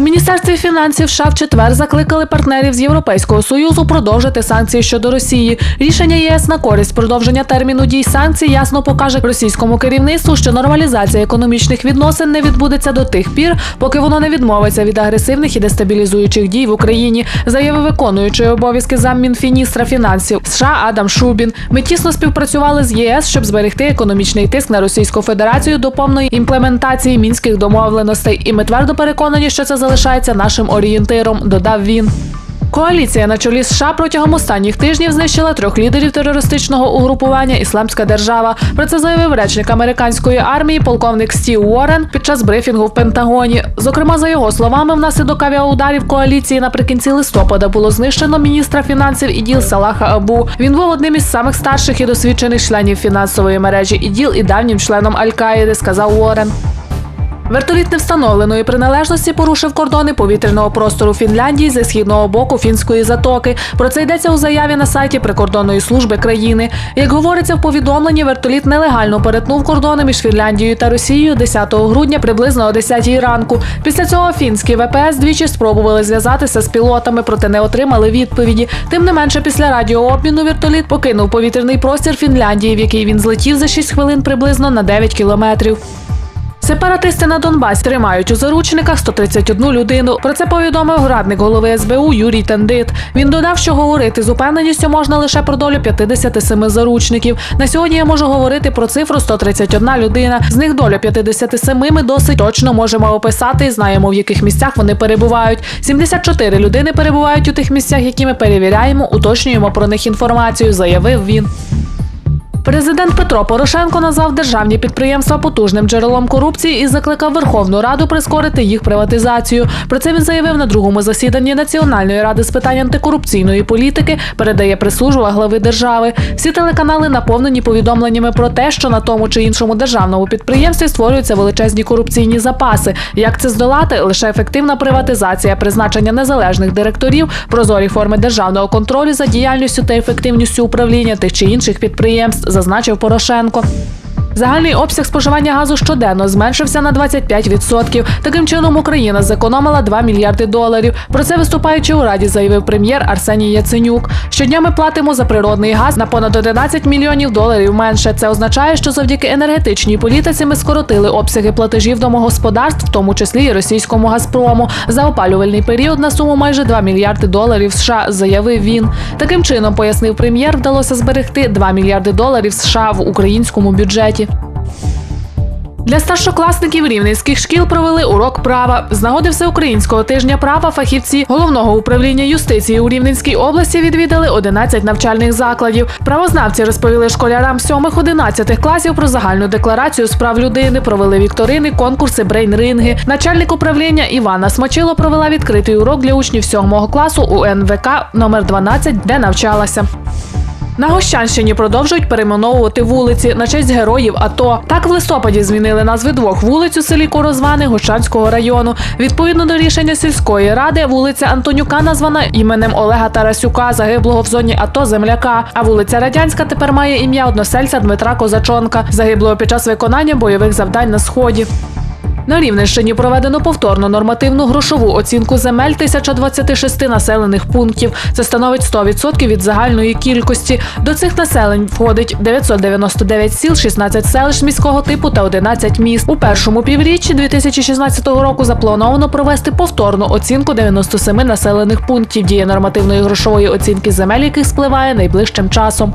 Міністерстві фінансів США в четвер закликали партнерів з Європейського союзу продовжити санкції щодо Росії. Рішення ЄС на користь продовження терміну дій санкцій ясно покаже російському керівництву, що нормалізація економічних відносин не відбудеться до тих пір, поки воно не відмовиться від агресивних і дестабілізуючих дій в Україні, заявив виконуючий обов'язки заммінфіністра фінансів США Адам Шубін. Ми тісно співпрацювали з ЄС, щоб зберегти економічний тиск на Російську Федерацію до повної імплементації мінських домовленостей. І ми твердо переконані, що це залишається нашим орієнтиром. Додав він. Коаліція на чолі США протягом останніх тижнів знищила трьох лідерів терористичного угрупування Ісламська держава. Про це заявив речник американської армії, полковник Стів Уоррен під час брифінгу в Пентагоні. Зокрема, за його словами, внаслідок авіаударів коаліції наприкінці листопада було знищено міністра фінансів іділ Салаха Абу. Він був одним із самих старших і досвідчених членів фінансової мережі іділ і давнім членом Аль-Каїди, сказав Уоррен. Вертоліт невстановленої приналежності порушив кордони повітряного простору Фінляндії зі східного боку фінської затоки. Про це йдеться у заяві на сайті прикордонної служби країни. Як говориться в повідомленні, вертоліт нелегально перетнув кордони між Фінляндією та Росією 10 грудня приблизно о 10 ранку. Після цього фінські ВПС двічі спробували зв'язатися з пілотами, проте не отримали відповіді. Тим не менше, після радіообміну вертоліт покинув повітряний простір Фінляндії, в який він злетів за 6 хвилин приблизно на 9 кілометрів. Сепаратисти на Донбасі тримають у заручниках 131 людину. Про це повідомив радник голови СБУ Юрій Тендит. Він додав, що говорити з упевненістю можна лише про долю 57 заручників. На сьогодні я можу говорити про цифру 131 людина. З них доля 57 ми досить точно можемо описати і знаємо, в яких місцях вони перебувають. 74 людини перебувають у тих місцях, які ми перевіряємо, уточнюємо про них інформацію, заявив він. Президент Петро Порошенко назвав державні підприємства потужним джерелом корупції і закликав Верховну Раду прискорити їх приватизацію. Про це він заявив на другому засіданні Національної ради з питань антикорупційної політики. Передає прислужба глави держави. Всі телеканали наповнені повідомленнями про те, що на тому чи іншому державному підприємстві створюються величезні корупційні запаси. Як це здолати? Лише ефективна приватизація, призначення незалежних директорів, прозорі форми державного контролю за діяльністю та ефективністю управління тих чи інших підприємств, зазначив Порошенко. Загальний обсяг споживання газу щоденно зменшився на 25%. Таким чином Україна зекономила 2 мільярди доларів. Про це виступаючи у раді, заявив прем'єр Арсеній Яценюк. Щодня ми платимо за природний газ на понад 11 мільйонів доларів менше. Це означає, що завдяки енергетичній політиці ми скоротили обсяги платежів домогосподарств, в тому числі і російському Газпрому, за опалювальний період на суму майже 2 мільярди доларів США, заявив він. Таким чином, пояснив прем'єр, вдалося зберегти 2 мільярди доларів США в українському бюджеті. Для старшокласників рівненських шкіл провели урок права. З нагоди всеукраїнського тижня права фахівці головного управління юстиції у Рівненській області відвідали 11 навчальних закладів. Правознавці розповіли школярам 7-11 класів про загальну декларацію з прав людини, провели вікторини, конкурси, брейн-ринги. Начальник управління Івана Смачило провела відкритий урок для учнів 7 класу у НВК номер 12, де навчалася. На Гощанщині продовжують перейменовувати вулиці на честь героїв АТО. Так в листопаді змінили назви двох вулиць у селі Корозвани Гощанського району. Відповідно до рішення сільської ради, вулиця Антонюка названа іменем Олега Тарасюка, загиблого в зоні АТО земляка. А вулиця Радянська тепер має ім'я односельця Дмитра Козачонка, загиблого під час виконання бойових завдань на сході. На Рівненщині проведено повторну нормативну грошову оцінку земель 1026 населених пунктів. Це становить 100% від загальної кількості. До цих населень входить 999 сіл, 16 селищ міського типу та 11 міст. У першому півріччі 2016 року заплановано провести повторну оцінку 97 населених пунктів. Дія нормативної грошової оцінки земель, яких спливає найближчим часом.